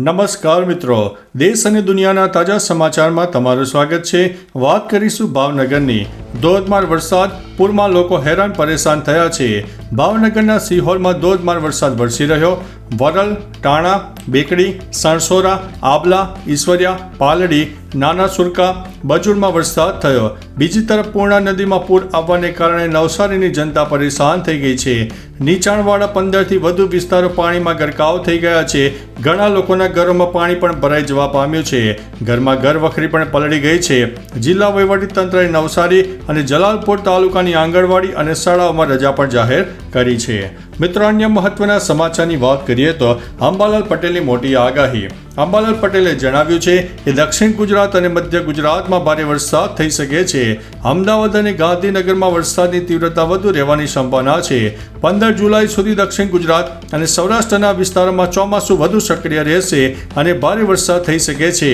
નમસ્કાર મિત્રો. દેશ અને દુનિયાના તાજા સમાચારમાં તમારું સ્વાગત છે. વાત કરીશું ભાવનગરની. ધોધમાર વરસાદ, પૂરમાં લોકો હેરાન પરેશાન થયા છે. ભાવનગરના સિહોરમાં ધોધમાર વરસાદ વરસી રહ્યો. વરલ, ટાણા, બેકડી, સણસોરા, આબલા, ઈશ્વરિયા, પાલડી, નાના સુરકા બજુરમાં વરસાદ થયો. બીજી તરફ પૂર્ણા નદીમાં પૂર આવવાને કારણે નવસારીની જનતા પરેશાન થઈ ગઈ છે. નીચાણવાળા પંદરથી વધુ વિસ્તારો પાણીમાં ગરકાવ થઈ ગયા છે. ઘણા લોકોના ઘરોમાં પાણી પણ ભરાઈ જવા પામ્યું છે. ઘરમાં ઘર વખરી પણ પલળી ગઈ છે. જિલ્લા વહીવટીતંત્રએ નવસારી અને જલાલપોર તાલુકાની આંગણવાડી અને શાળાઓમાં રજા પણ જાહેર કરી છે. મિત્રો, અન્ય મહત્વના સમાચારની વાત કરીએ તો અંબાલાલ પટેલની મોટી આગાહી. અંબાલાલ પટેલે જણાવ્યું છે કે દક્ષિણ ગુજરાત અને મધ્ય ગુજરાતમાં ભારે વરસાદ થઈ શકે છે. અમદાવાદ અને ગાંધીનગરમાં વરસાદની તીવ્રતા વધુ રહેવાની સંભાવના છે. પંદર જુલાઈ સુધી દક્ષિણ ગુજરાત અને સૌરાષ્ટ્રના વિસ્તારોમાં ચોમાસું વધુ સક્રિય રહેશે અને ભારે વરસાદ થઈ શકે છે.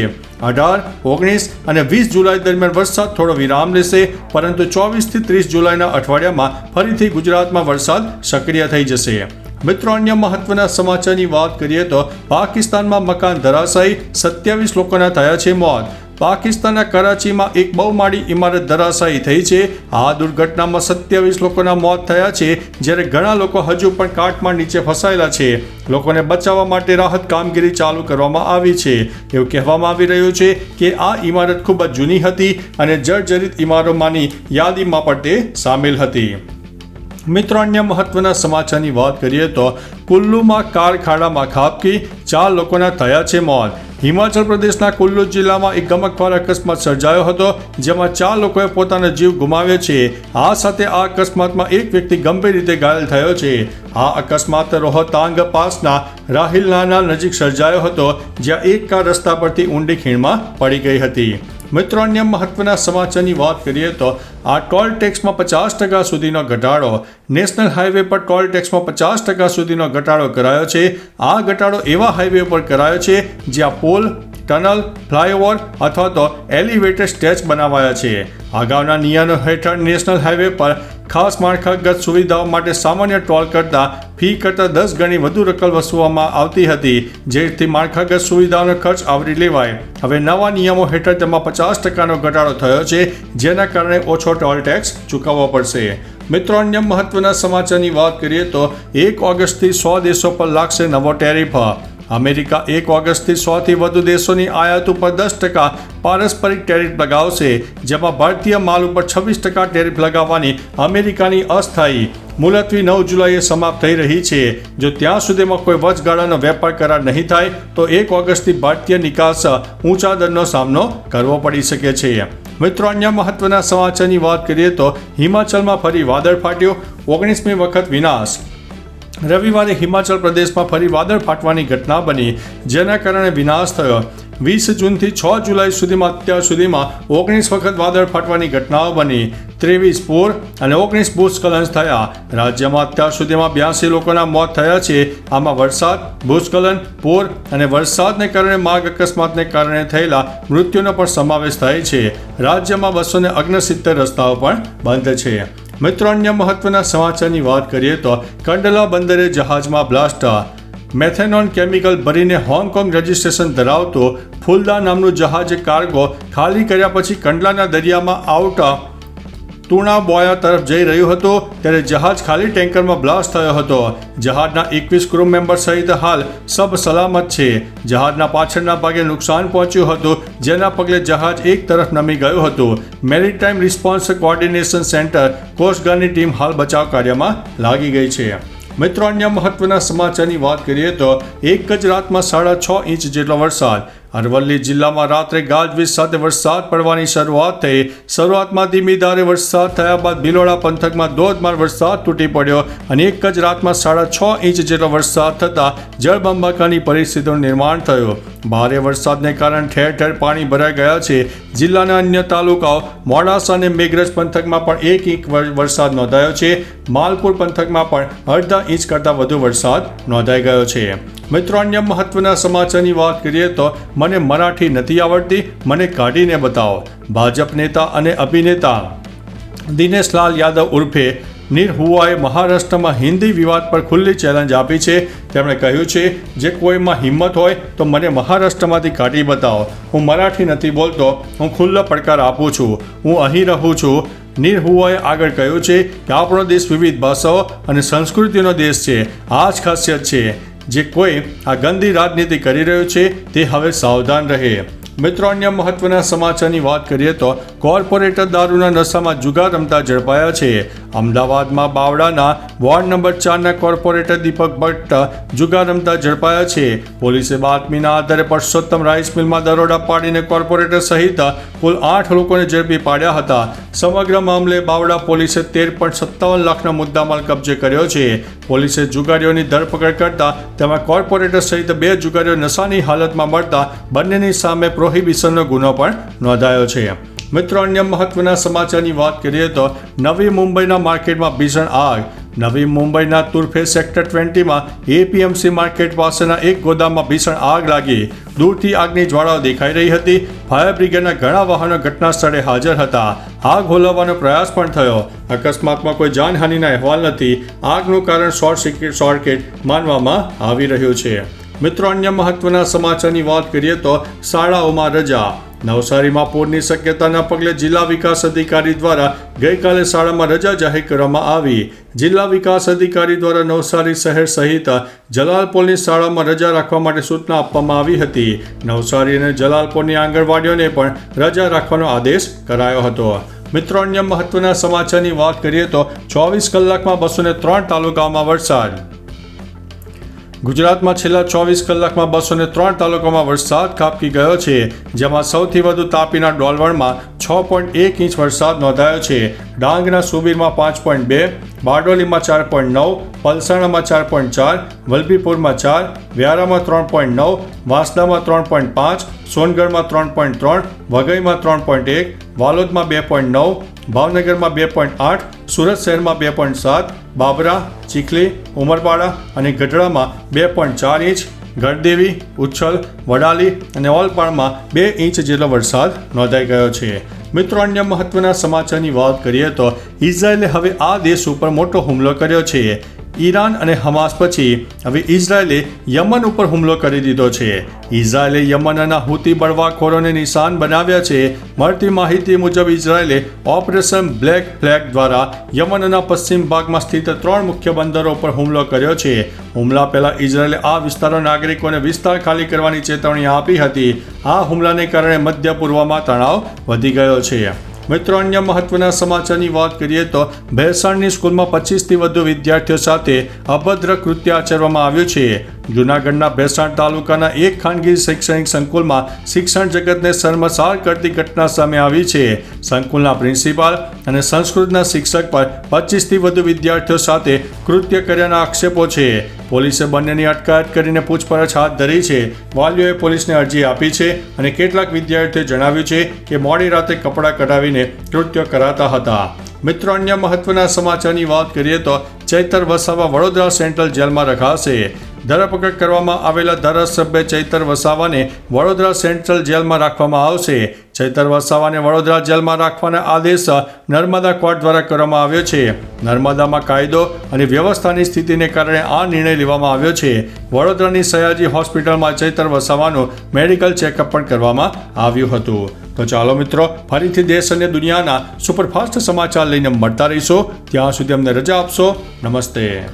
અઢાર, ઓગણીસ અને વીસ જુલાઈ દરમિયાન વરસાદ થોડો વિરામ લેશે, પરંતુ ચોવીસથી ત્રીસ જુલાઈના અઠવાડિયામાં ફરીથી ગુજરાતમાં વરસાદ સક્રિય થઈ જશે. મિત્રો, અન્ય મહત્વના સમાચારની વાત કરીએ તો પાકિસ્તાનમાં મકાન ધરાશાયી સત્યાવીસ લોકોના થયા છે મોત. પાકિસ્તાનના કરાચીમાં એક બહુમાળી ઇમારત ધરાશાયી થઈ છે. આ દુર્ઘટનામાં સત્યાવીસ લોકોના મોત થયા છે, જ્યારે ઘણા લોકો હજુ પણ કાટમાં નીચે ફસાયેલા છે. લોકોને બચાવવા માટે રાહત કામગીરી ચાલુ કરવામાં આવી છે. એવું કહેવામાં આવી રહ્યું છે કે આ ઇમારત ખૂબ જ જૂની હતી અને જર્જરિત ઇમારતોમાંની યાદીમાં પણ તે સામેલ હતી. મિત્રો અન્ય મહત્વના સમાચારની વાત કરીએ તો કુલ્લુમાં કાર ખાડામાં ખાબકી, ચાર લોકોના થયા છે મોત. હિમાચલ પ્રદેશના કુલ્લુ જિલ્લામાં એક ગમકવાર અકસ્માત સર્જાયો હતો, જેમાં ચાર લોકોએ પોતાનો જીવ ગુમાવ્યો છે. આ સાથે આ અકસ્માતમાં એક વ્યક્તિ ગંભીર રીતે ઘાયલ થયો છે. આ અકસ્માત રોહતાંગ પાસના રાહિલનાના નજીક સર્જાયો હતો, જ્યાં એક કાર રસ્તા પરથી ઊંડી ખીણમાં પડી ગઈ હતી. મિત્રો અન્ય મહત્વના સમાચારની વાત કરીએ તો આ ટોલ ટેક્સમાં પચાસ ટકા સુધીનો ઘટાડો, નેશનલ હાઈવે પર ટોલ ટેક્સમાં પચાસ ટકા સુધીનો ઘટાડો કરાયો છે. આ ઘટાડો એવા હાઈવે પર કરાયો છે જ્યાં પોલ, ટનલ, ફ્લાયઓવર અથવા તો એલિવેટેડ સ્ટેચ બનાવાયા છે. અગાઉના નિયમો હેઠળ નેશનલ હાઈવે પર ખાસ માળખાગત સુવિધાઓ માટે સામાન્ય ટોલ કરતાં ફી કરતાં દસ ગણી વધુ રકમ વસૂલવામાં આવતી હતી. જેથી માળખાગત સુવિધાઓનો ખર્ચ આવરી લેવાય. હવે નવા નિયમો હેઠળ તેમાં પચાસ ટકાનો ઘટાડો થયો છે, જેના કારણે ઓછો ટોલ ટેક્સ ચૂકવવો પડશે. મિત્રો, અન્ય મહત્વના સમાચારની વાત કરીએ તો એક ઓગસ્ટથી સો દેશો પર લાગશે નવો ટેરિફ. અમેરિકા એક ઓગસ્ટથી સોથી વધુ દેશોની આયાત ઉપર દસ ટકા પારસ્પરિક ટેરિફ લગાવશે, જેમાં ભારતીય માલ ઉપર છવ્વીસ ટકા ટેરિફ લગાવવાની અમેરિકાની અસ્થાયી મુલતવી નવ જુલાઈએ સમાપ્ત થઈ રહી છે. જો ત્યાં સુધીમાં કોઈ વચગાળાનો વેપાર કરાર નહીં થાય, તો એક ઓગસ્ટથી ભારતીય નિકાસ ઊંચા દરનો સામનો કરવો પડી શકે છે. મિત્રો, અન્ય મહત્વના સમાચારની વાત કરીએ તો હિમાચલમાં ફરી વાદળ ફાટ્યો. ઓગણીસમી વખત વિનાશ. રવિવારે હિમાચલ પ્રદેશમાં ફરી વાદળ ફાટવાની ઘટના બની, જેના કારણે વિનાશ થયો. વીસ જૂનથી છ જુલાઈ સુધીમાં અત્યાર સુધીમાં ઓગણીસ વખત વાદળ ફાટવાની ઘટનાઓ બની. ત્રેવીસ પૂર અને ઓગણીસ ભૂસ્ખલન થયા. રાજ્યમાં અત્યાર સુધીમાં બ્યાસી લોકોના મોત થયા છે. આમાં વરસાદ, ભૂસ્ખલન, પૂર અને વરસાદને કારણે માર્ગ અકસ્માતને કારણે થયેલા મૃત્યુનો પણ સમાવેશ થાય છે. રાજ્યમાં બસો ને રસ્તાઓ પણ બંધ છે. મિત્રો અન્ય મહત્વના સમાચારની વાત કરીએ તો કંડલા બંદરે જહાજમાં બ્લાસ્ટ મેથેનોન કેમિકલ ભરીને હોંગકોંગ રજિસ્ટ્રેશન ધરાવતો ફૂલદા નામનું જહાજ કાર્ગો ખાલી કર્યા પછી કંડલાના દરિયામાં આવતા તુણા બોયા તરફ જઈ રહ્યું હતું, ત્યારે જહાજ ખાલી ટેન્કરમાં બ્લાસ્ટ થયો હતો. જહાજના એકવીસ ક્રૂ મેમ્બર સહિત હાલ સબ સલામત છે. જહાજના પાછળના ભાગે નુકસાન પહોંચ્યું હતું, જેના પગલે જહાજ એક તરફ નમી ગયું હતું. મેરીટાઈમ રિસ્પોન્સ કોઓર્ડિનેશન સેન્ટર કોસ્ટગાર્ડની ટીમ હાલ બચાવ કાર્યમાં લાગી ગઈ છે. મિત્રો, અન્ય મહત્વના સમાચારની વાત કરીએ તો એક જ રાતમાં સાડા છ ઇંચ જેટલો વરસાદ અરવલ્લી જિલ્લામાં રાત્રે ગાજવીજ સાથે વરસાદ પડવાની શરૂઆત થઈ. શરૂઆતમાં ધીમી ધારે વરસાદ થયા બાદ ભિલોડા પંથકમાં ધોધમાર વરસાદ તૂટી પડ્યો અને એક જ રાતમાં સાડા છ ઇંચ જેટલો વરસાદ થતાં જળબંબાકાની પરિસ્થિતિનું નિર્માણ થયું. ભારે વરસાદને કારણે ઠેર ઠેર પાણી ભરાઈ ગયા છે. જિલ્લાના અન્ય તાલુકાઓ મોડાસા અને મેઘરજ પંથકમાં પણ એક ઇંચ વરસાદ નોંધાયો છે. માલપુર પંથકમાં પણ અડધા ઇંચ કરતાં વધુ વરસાદ નોંધાઈ ગયો છે. મિત્રો અન્ય મહત્વના સમાચારની વાત કરીએ તો મને મરાઠી નથી આવડતી, મને કાઢીને બતાવો. ભાજપ નેતા અને અભિનેતા દિનેશલાલ યાદવ ઉર્ફે નિરહુઆએ મહારાષ્ટ્રમાં હિન્દી વિવાદ પર ખુલ્લી ચેલેન્જ આપી છે. તેમણે કહ્યું છે, જે કોઈમાં હિંમત હોય તો મને મહારાષ્ટ્રમાંથી કાઢી બતાવો. હું મરાઠી નથી બોલતો, હું ખુલ્લો પડકાર આપું છું. હું અહીં રહું છું. નિરહુઆએ આગળ કહ્યું છે કે, આપણો દેશ વિવિધ ભાષાઓ અને સંસ્કૃતિનો દેશ છે. આ જ ખાસિયત છે. જે કોઈ આ ગંદી રાજનીતિ કરી રહ્યું છે, તે હવે સાવધાન રહે. મિત્રો, અન્ય મહત્વના સમાચારની વાત કરીએ તો કોર્પોરેટર દારૂના નશામાં જુગાર રમતા ઝડપાયા છે. અમદાવાદમાં બાવડાના વોર્ડ નંબર ચારના કોર્પોરેટર દીપક ભટ્ટ જુગાર રમતા ઝડપાયા છે. પોલીસે બાતમીના આધારે પરસોત્તમ રાઈસ મિલમાં દરોડા પાડીને કોર્પોરેટર સહિત કુલ આઠ લોકોને ઝડપી પાડ્યા હતા. સમગ્ર મામલે બાવડા પોલીસે તેર પોઈન્ટ સત્તાવન લાખના મુદ્દામાલ કબજે કર્યો છે. પોલીસે જુગારીઓની ધરપકડ કરતા તેમાં કોર્પોરેટર સહિત બે જુગારીઓ નશાની હાલતમાં મળતા બંનેની સામે પ્રોહિબિશનનો ગુનો પણ નોંધાયો છે. મિત્રો અન્ય મહત્વના સમાચારની વાત કરીએ તો નવી મુંબઈના માર્કેટમાં ભીષણ આગ. નવી મુંબઈના તુરફે સેક્ટર ટ્વેન્ટીમાં એપીએમસી માર્કેટ પાસેના એક ગોદામમાં ભીષણ આગ લાગી. દૂરથી આગની જ્વાળાઓ દેખાઈ રહી હતી. ફાયર બ્રિગેડના ઘણા વાહનો ઘટના સ્થળે હાજર હતા. આગ હોલવવાનો પ્રયાસ પણ થયો. અકસ્માતમાં કોઈ જાનહાનિના અહેવાલ નથી. આગનું કારણ શોર્ટ સર્કિટ સર્કિટ માનવામાં આવી રહ્યું છે. મિત્રો, અન્ય મહત્વના સમાચારની વાત કરીએ તો શાળાઓમાં રજા. નવસારીમાં પૂરની શક્યતાના પગલે જિલ્લા વિકાસ અધિકારી દ્વારા ગઈકાલે શાળામાં રજા જાહેર કરવામાં આવી. જિલ્લા વિકાસ અધિકારી દ્વારા નવસારી શહેર સહિત જલાલપોરની શાળામાં રજા રાખવા માટે સૂચના આપવામાં આવી હતી. નવસારી અને જલાલપોરની આંગણવાડીઓને પણ રજા રાખવાનો આદેશ કરાયો હતો. મિત્રો, અન્ય મહત્વના સમાચારની વાત કરીએ તો ચોવીસ કલાકમાં બસો ત્રણ તાલુકામાં વરસાદ. ગુજરાતમાં છેલ્લા ચોવીસ કલાકમાં બસો ત્રણ તાલુકામાં વરસાદ કાપકી ગયો છે, જેમાં સૌથી વધુ તાપીના ડોલવણમાં છ પોઈન્ટ એક ઇંચ વરસાદ નોંધાયો છે. ડાંગના સુબીરમાં પાંચ પોઈન્ટ બે, બારડોલીમાં ચાર પોઈન્ટ નવ, પલસાણામાં ચાર પોઈન્ટ ચાર, વલભીપુરમાં ચાર, વ્યારામાં ત્રણ પોઈન્ટ નવ, વાંસદામાં ત્રણ પોઈન્ટ પાંચ, સોનગઢમાં ત્રણ પોઈન્ટ ત્રણ, વઘઈમાં ત્રણ પોઈન્ટ એક, વાલોદમાં બે પોઈન્ટ નવ ભાવનગરમાં બે પોઈન્ટ આઠ, સુરત શહેરમાં બે પોઈન્ટ સાત, બાબરા, ચીખલી, ઉમરપાડા અને ગઢડામાં બે પોઈન્ટ ચાર ઇંચ ગઢદેવી ઉચ્છલ, વડાલી અને ઓલપાડમાં બે ઇંચ જેટલો વરસાદ નોંધાઈ ગયો છે. મિત્રો, અન્ય મહત્વના સમાચારની વાત કરીએ તો ઇઝરાયેલે હવે આ દેશ ઉપર મોટો હુમલો કર્યો છે. ઈરાન અને હમાસ પછી હવે ઇઝરાયેલે યમન ઉપર હુમલો કરી દીધો છે. ઇઝરાયેલે યમનના હુતી બળવાખોરોને નિશાન બનાવ્યા છે. મળતી માહિતી મુજબ ઇઝરાયેલે ઓપરેશન બ્લેક ફ્લેગ દ્વારા યમનના પશ્ચિમ ભાગમાં સ્થિત ત્રણ મુખ્ય બંદરો પર હુમલો કર્યો છે. હુમલા પહેલા ઇઝરાયેલે આ વિસ્તારો નાગરિકોને વિસ્તાર ખાલી કરવાની ચેતવણી આપી હતી. આ હુમલાને કારણે મધ્ય પૂર્વમાં તણાવ વધી ગયો છે. મિત્રો, અન્ય મહત્વના સમાચારની વાત કરીએ તો ભેસાણની સ્કૂલમાં પચીસથી વધુ વિદ્યાર્થીઓ સાથે અભદ્ર કૃત્ય આચરવામાં આવ્યું છે. જૂનાગઢના ભેસાણ તાલુકાના એક ખાનગી શૈક્ષણિક સંકુલમાં શિક્ષણ જગતને શર્મસાર કરતી ઘટના સામે આવી છે. સંકુલના પ્રિન્સિપાલ અને સંસ્કૃતના શિક્ષક પર પચીસથી વધુ વિદ્યાર્થીઓ સાથે કૃત્ય કર્યાના આક્ષેપો છે. પોલીસે બંનેની અટકાયત કરીને પૂછપરછ હાથ ધરી છે. વાલીઓએ પોલીસને અરજી આપી છે અને કેટલાક વિદ્યાર્થીઓએ જણાવ્યું છે કે મોડી રાતે કપડાં કઢાવીને કૃત્ય કરાતા હતા. મિત્રો, અન્ય મહત્વના સમાચારની વાત કરીએ તો ચૈતર વસાવા વડોદરા સેન્ટ્રલ જેલમાં રખાશે. ધરપકડ કરવામાં આવેલા ધારાસભ્ય ચૈતર વસાવાને વડોદરા સેન્ટ્રલ જેલમાં રાખવામાં આવશે. ચૈતર વસાવાને વડોદરા જેલમાં રાખવાના આદેશ નર્મદા કોર્ટ દ્વારા કરવામાં આવ્યો છે. નર્મદામાં કાયદો અને વ્યવસ્થાની સ્થિતિને કારણે આ નિર્ણય લેવામાં આવ્યો છે. વડોદરાની સયાજી હોસ્પિટલમાં ચૈતર વસાવાનું મેડિકલ ચેકઅપ પણ કરવામાં આવ્યું હતું. તો ચાલો મિત્રો, ફરીથી દેશ અને દુનિયાના સુપરફાસ્ટ સમાચાર લઈને મળતા રહીશો. ત્યાં સુધી અમને રજા આપશો. નમસ્તે.